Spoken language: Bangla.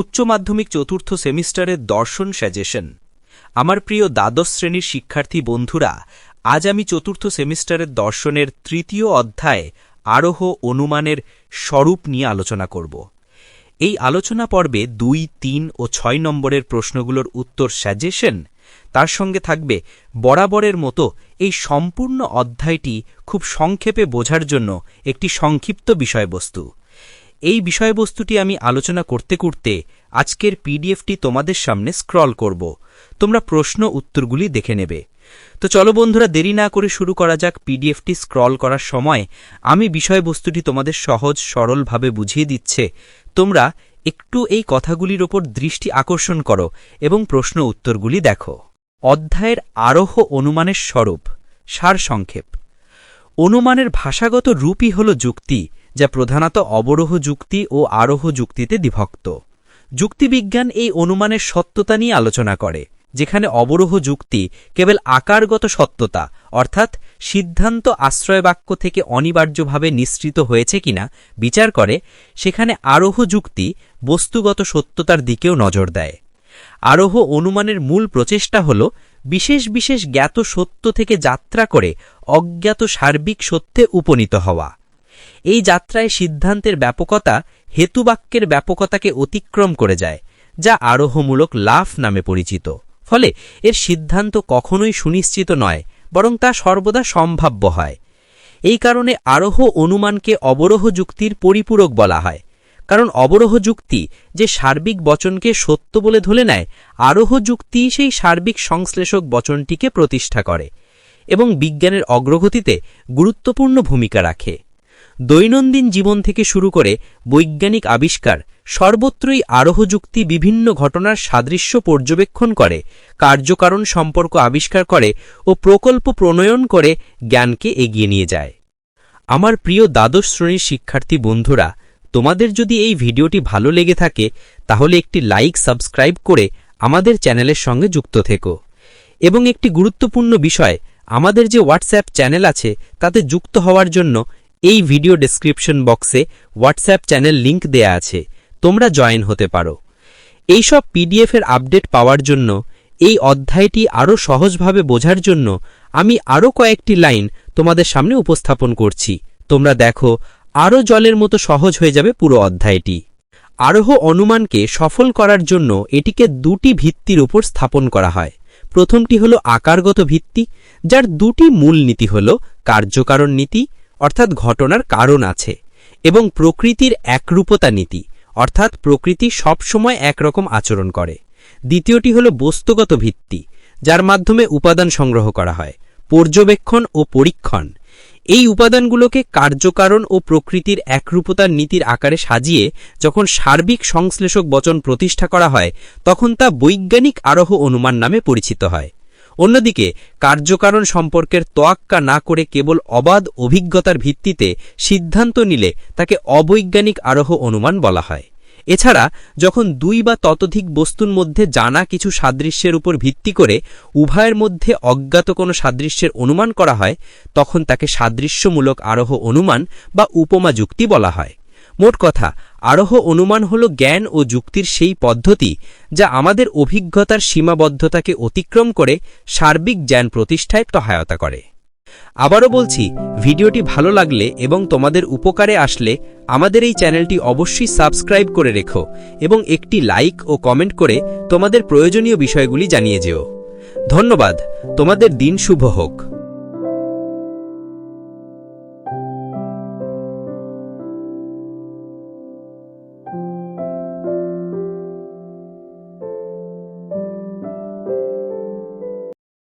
উচ্চ মাধ্যমিক চতুর্থ সেমিস্টারের দর্শন সাজেশন। আমার প্রিয় দ্বাদশ শ্রেণির শিক্ষার্থী বন্ধুরা, আজ আমি চতুর্থ সেমিস্টারের দর্শনের তৃতীয় অধ্যায় আরোহ অনুমানের স্বরূপ নিয়ে আলোচনা করব। এই আলোচনা পর্বে দুই, তিন ও ছয় নম্বরের প্রশ্নগুলোর উত্তর সাজেশন, তার সঙ্গে থাকবে বরাবরের মতো এই সম্পূর্ণ অধ্যায়টি খুব সংক্ষেপে বোঝার জন্য একটি সংক্ষিপ্ত বিষয়বস্তু। এই বিষয়বস্তুটি আমি আলোচনা করতে করতে আজকের পিডিএফটি তোমাদের সামনে স্ক্রল করব। তোমরা প্রশ্ন উত্তরগুলি দেখে নেবে। তো চলো বন্ধুরা, দেরি না করে শুরু করা যাক পিডিএফটি স্ক্রল করার সময়। আমি বিষয়বস্তুটি তোমাদের সহজ, সরলভাবে বুঝিয়ে দিচ্ছে। তোমরা একটু এই কথাগুলির ওপর দৃষ্টি আকর্ষণ করো এবং প্রশ্ন উত্তরগুলি দেখো। অধ্যায়ের আরোহ অনুমানের স্বরূপ, সারসংক্ষেপ। অনুমানের ভাষাগত রূপই হল যুক্তি যা প্রধানত অবরোহ যুক্তি ও আরোহ যুক্তিতে বিভক্ত। যুক্তিবিজ্ঞান এই অনুমানের সত্যতা নিয়ে আলোচনা করে, যেখানে অবরোহ যুক্তি কেবল আকারগত সত্যতা, অর্থাৎ সিদ্ধান্ত আশ্রয়বাক্য থেকে অনিবার্যভাবে নিঃসৃত হয়েছে কিনা বিচার করে, সেখানে আরোহ যুক্তি বস্তুগত সত্যতার দিকেও নজর দেয়। আরোহ অনুমানের মূল প্রচেষ্টা হল বিশেষ বিশেষ জ্ঞাত সত্য থেকে যাত্রা করে অজ্ঞাত সার্বিক সত্যে উপনীত হওয়া। এই যাত্রায় সিদ্ধান্তের ব্যাপকতা হেতুবাক্যের ব্যাপকতাকে অতিক্রম করে যায়, যা আরোহমূলক লাফ নামে পরিচিত। ফলে এর সিদ্ধান্ত কখনোই সুনিশ্চিত নয়, বরং তা সর্বদা সম্ভাব্য হয়। এই কারণে আরোহ অনুমানকে অবরোহ যুক্তির পরিপূরক বলা হয়। কারণ অবরোহ যুক্তি যে সার্বিক বচনকে সত্য বলে ধরে নেয়, আরোহ যুক্তি সেই সার্বিক সংশ্লেষক বচনটিকে প্রতিষ্ঠা করে এবং বিজ্ঞানের অগ্রগতিতে গুরুত্বপূর্ণ ভূমিকা রাখে। দৈনন্দিন জীবন থেকে শুরু করে বৈজ্ঞানিক আবিষ্কার সর্বত্রই আরোহ যুক্তি বিভিন্ন ঘটনার সাদৃশ্য পর্যবেক্ষণ করে, কার্যকারণ সম্পর্ক আবিষ্কার করে ও প্রকল্প প্রণয়ন করে জ্ঞানকে এগিয়ে নিয়ে যায়। আমার প্রিয় দ্বাদশ শ্রেণির শিক্ষার্থী বন্ধুরা, তোমাদের যদি এই ভিডিওটি ভালো লেগে থাকে, তাহলে একটি লাইক, সাবস্ক্রাইব করে আমাদের চ্যানেলের সঙ্গে যুক্ত থেকো। এবং একটি গুরুত্বপূর্ণ বিষয়, আমাদের যে হোয়াটসঅ্যাপ চ্যানেল আছে, তাতে যুক্ত হওয়ার জন্য এই ভিডিও ডেসক্রিপশন বক্সে হোয়াটসঅ্যাপ চ্যানেল লিংক দেয়া আছে। তোমরা জয়েন হতে পারো। এইসব পিডিএফের আপডেট পাওয়ার জন্য, এই অধ্যায়টি আরও সহজভাবে বোঝার জন্য আমি আরও কয়েকটি লাইন তোমাদের সামনে উপস্থাপন করছি। তোমরা দেখো আরও জলের মতো সহজ হয়ে যাবে পুরো অধ্যায়টি। আরোহ অনুমানকে সফল করার জন্য এটিকে দুটি ভিত্তির উপর স্থাপন করা হয়। প্রথমটি হল আকারগত ভিত্তি, যার দুটি মূল নীতি হল কার্যকারণ নীতি অর্থাৎ ঘটনার কারণ আছে এবং প্রকৃতির একরূপতা নীতি, অর্থাৎ প্রকৃতি সবসময় একরকম আচরণ করে। দ্বিতীয়টি হল বস্তুগত ভিত্তি, যার মাধ্যমে উপাদান সংগ্রহ করা হয়, পর্যবেক্ষণ ও পরীক্ষণ। এই উপাদানগুলোকে কার্যকারণ ও প্রকৃতির একরূপতার নীতির আকারে সাজিয়ে যখন সার্বিক সংশ্লেষক বচন প্রতিষ্ঠা করা হয়, তখন তা বৈজ্ঞানিক আরোহ অনুমান নামে পরিচিত হয়। অন্যদিকে, কার্যকারণ সম্পর্কের তোয়াক্কা না করে কেবল অবাধ অভিজ্ঞতার ভিত্তিতে সিদ্ধান্ত নিলে তাকে অবৈজ্ঞানিক আরোহ অনুমান বলা হয়। এছাড়া, যখন দুই বা ততোধিক বস্তুর মধ্যে জানা কিছু সাদৃশ্যের উপর ভিত্তি করে উভয়ের মধ্যে অজ্ঞাত কোনো সাদৃশ্যের অনুমান করা হয়, তখন তাকে সাদৃশ্যমূলক আরোহ অনুমান বা উপমা যুক্তি বলা হয়। মোট কথা আরোহ অনুমান হল জ্ঞান ও যুক্তির সেই পদ্ধতি যা আমাদের অভিজ্ঞতার সীমাবদ্ধতাকে অতিক্রম করে সার্বিক জ্ঞান প্রতিষ্ঠায় সহায়তা করে। আবারও বলছি, ভিডিওটি ভালো লাগলে এবং তোমাদের উপকারে আসলে আমাদের এই চ্যানেলটি অবশ্যই সাবস্ক্রাইব করে রেখো এবং একটি লাইক ও কমেন্ট করে তোমাদের প্রয়োজনীয় বিষয়গুলি জানিয়ে যেও। ধন্যবাদ, তোমাদের দিন শুভ হোক।